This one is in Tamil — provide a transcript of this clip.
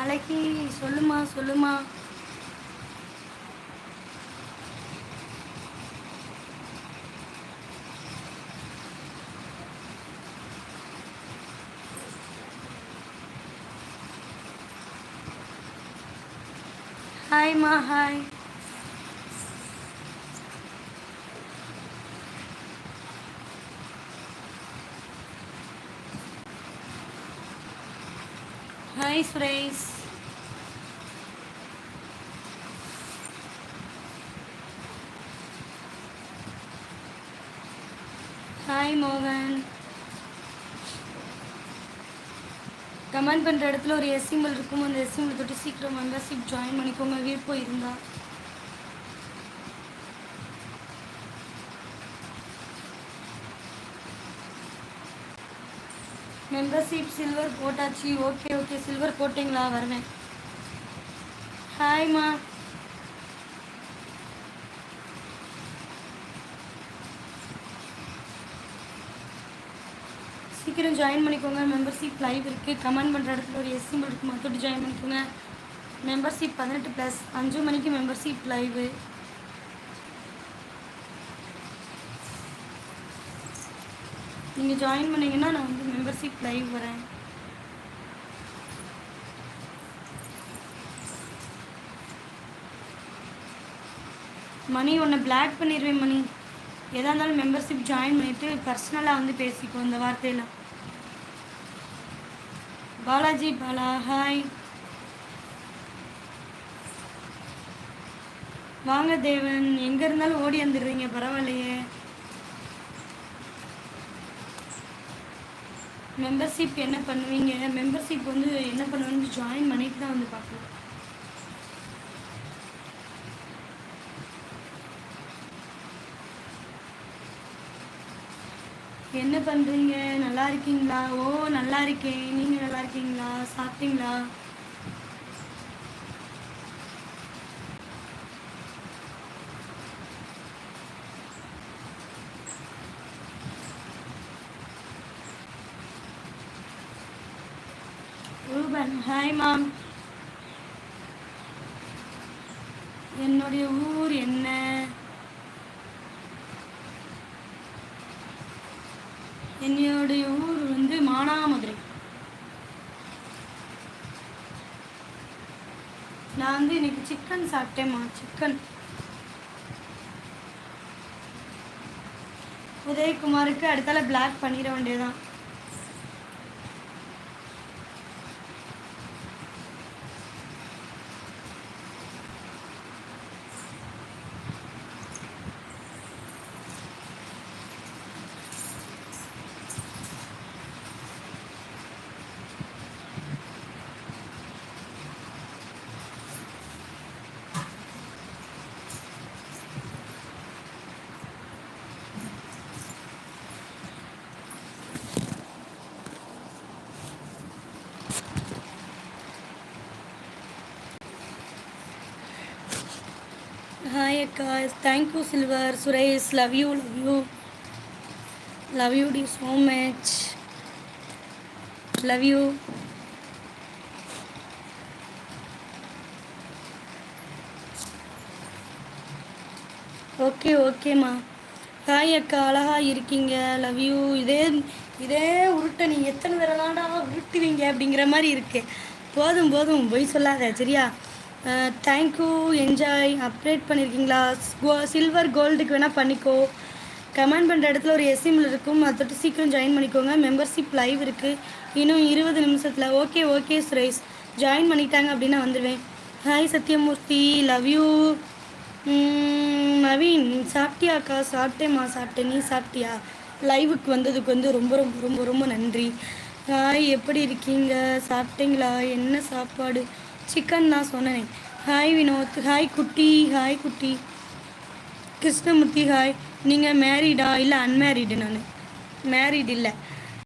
அழகி சொல்லுமா சொல்லுமா. ஹாய்மா ஹாய் ஹாய் சுரேஷ் ஹாய் மோகன் கமெண்ட் பண்ணுற இடத்துல ஒரு எஸ் சிம்பிள் இருக்கும்? அந்த எஸ் சிம்பிள் தொட்டு சீக்கிரம் மெம்பர்ஷிப் ஜாயின் பண்ணிக்கோங்க. விருப்பம் இருந்தால் மெம்பர்ஷிப் சில்வர் போட்டாச்சு. ஓகே ஓகே சில்வர் போட்டிங்களா? வருவேன். ஹாய்மா சீக்கிரம் ஜாயின் பண்ணிக்கோங்க. மெம்பர்ஷிப் லைவ் இருக்குது கமெண்ட் பண்ணுற இடத்துல ஒரு எஸ் சிம்பிள் இருக்கு மட்டும் ஜாயின் பண்ணிக்கோங்க. மெம்பர்ஷிப் பதினெட்டு ப்ளஸ் அஞ்சு மணிக்கு மெம்பர்ஷிப் லைவு நீங்கள் ஜாயின் பண்ணிங்கன்னா நான் வந்து மெம்பர்ஷிப் லைவ் வரேன். மணி ஒன்று பிளாக் பண்ணிடுவேன் மணி. எதாக இருந்தாலும் மெம்பர்ஷிப் ஜாயின் பண்ணிவிட்டு பர்சனலாக வந்து பேசிக்கும் இந்த வார்த்தையில். பாலாஜி பாலா ஹாய் வாங்க தேவன். எங்கே இருந்தாலும் ஓடி வந்துடுறீங்க பரவாயில்லையே. மெம்பர்ஷிப் என்ன பண்ணுவீங்க? மெம்பர்ஷிப் வந்து என்ன பண்ணுவேன்னு ஜாயின் பண்ணிட்டு தான் வந்து பார்க்கலாம் என்ன பண்ணுறீங்க நல்லா இருக்கீங்களா? ஓ நல்லா இருக்கேன். நீங்கள் நல்லா இருக்கீங்களா? சாப்பிட்டீங்களா? ரூபன். ஹாய் மாம் என்னுடைய ஊர் என்ன? என்னுடைய ஊர் வந்து மானாமதுரை. நான் வந்து இன்னைக்கு சிக்கன் சாப்பிட்டேம்மா சிக்கன் உதயகுமாருக்கு அடுத்தால பிளாக் பண்ணிட வேண்டியதான் ஹாய் அக்கா thank you silver Suresh love you love you love you D so much love you okay ஓகேம்மா ஹாய் அக்கா. அழகா இருக்கீங்க. லவ் யூ இதே இதே உருட்டை நீங்கள் எத்தனை பேரெல்லாம்டா உருட்டுவீங்க அப்படிங்கிற மாதிரி இருக்குது போதும் போதும். பொய் சொல்லாத சரியா? தேங்க்யூ என்ஜாய் அப்டேட் பண்ணியிருக்கீங்களா சில்வர் கோல்டுக்கு வேணால் பண்ணிக்கோ. கமெண்ட் பண்ணுற இடத்துல ஒரு எஸ்எம்ல இருக்கும். அதை தொட்டு சீக்கிரம் ஜாயின் பண்ணிக்கோங்க. மெம்பர்ஷிப் லைவ் இருக்குது இன்னும் இருபது நிமிஷத்தில். ஓகே ஓகே சுரேஷ் ஜாயின் பண்ணிட்டாங்க அப்படின்னா வந்துடுவேன். Hi Sathyamoorthy. Love you Naveen சாப்பிட்டியாக்கா? சாப்பிட்டேம்மா சாப்பிட்டேன். நீ சாப்பிட்டியா? லைவுக்கு வந்ததுக்கு வந்து ரொம்ப ரொம்ப ரொம்ப ரொம்ப நன்றி. ஹாய் எப்படி இருக்கீங்க? சாப்பிட்டீங்களா? என்ன சாப்பாடு? சிக்கன் நான் சொன்னேன். ஹாய் வினோத். ஹாய் குட்டி. ஹாய் குட்டி. கிருஷ்ணமூர்த்தி ஹாய் நீங்கள் மேரீடா இல்லை அன்மேரீடு நான் மேரீடு இல்லை.